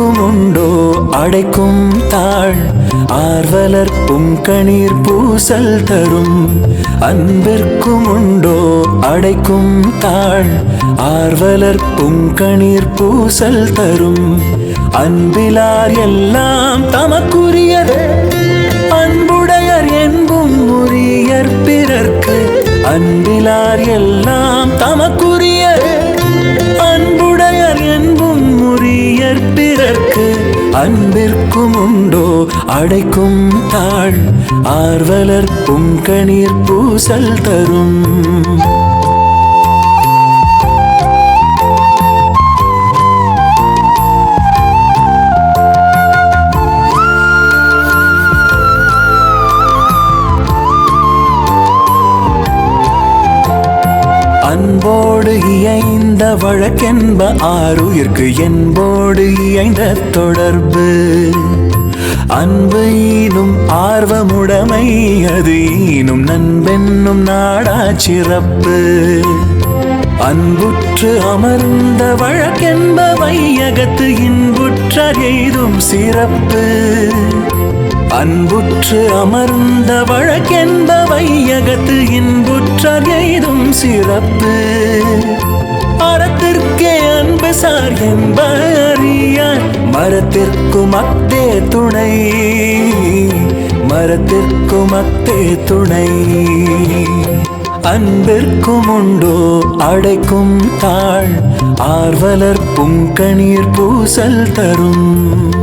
அன்பிற்கும் உண்டோ அடைக்கும் தாழ் ஆர்வலர் கணீர் பூசல் தரும். அன்பிற்கும் உண்டோ அடைக்கும் தாழ் ஆர்வலர் கணீர் பூசல் தரும். அன்பிலார் எல்லாம் தமக்குரியதே. அன்பிற்கும் உண்டோ அடைக்கும் தாழ் ஆர்வலர் புங்கணீர் பூசல் தரும். அன்போடு இயைந்த வழக்கென்ப ஆறுயிர்க்கு என்போடு இயைந்த தொடர்பு. அன்பு ஈனும் ஆர்வமுடைமை அது ஈனும் நண்பென்னும் நாடா சிறப்பு. அன்புற்று அமர்ந்த வழக்கென்ப வையகத்து இன்புற்றார் எய்தும் சிறப்பு. அன்புற்று அமர்ந்த வழக்கென்பவை அகத்து இன்புற்றார் எய்தும் சிறப்பு. அறத்திற்கே அன்பு சார் என்பறியார் மரத்திற்கும் அத்தே துணை. மரத்திற்கும் அத்தே துணை. அன்பிற்கும் உண்டோ அடைக்கும் தாழ். ஆர்வலர் புங்கணீர் பூசல் தரும்.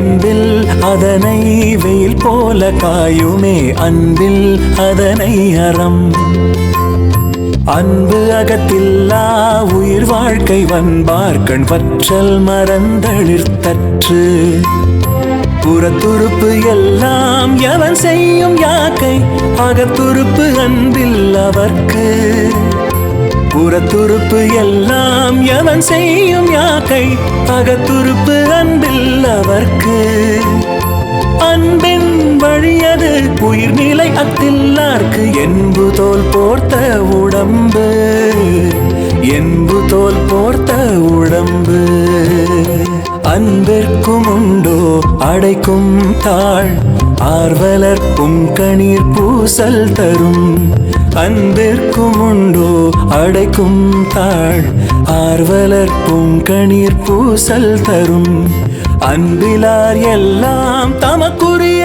என்பில் அதனை வெயில் போல காயுமே. அன்பில் அதனை அறம். அன்பு அகத்தில்லா உயிர் வாழ்க்கை வன்பார்கண் வற்றல் மறந்தளிர்த்தற்று புறத்துறுப்பு எல்லாம் எவன் செய்யும் யாக்கை. அகத்துறுப்பு அன்பில் அவர்க்கு. புறத்துறுப்பு எல்லாம் எவன் செய்யும் யாக்கை. அகத்துறுப்பு அன்பில் அவர்க்கு அன்பின் வழியது உயிர் நிலை அத்தில்லார்க்கு. என்பு தோல் போர்த்த உடம்பு. என்பு தோல் போர்த்த உடம்பு. அன்பிற்கும் உண்டோ அடைக்கும் தாழ். ஆர்வலர் புங்கணீர் பூசல் தரும். அன்பிற்கும் உண்டோ அடைக்கும் தாழ். ஆர்வலர் பூங்கணீர் பூசல் தரும். அன்பிலார் எல்லாம் தமக்குரிய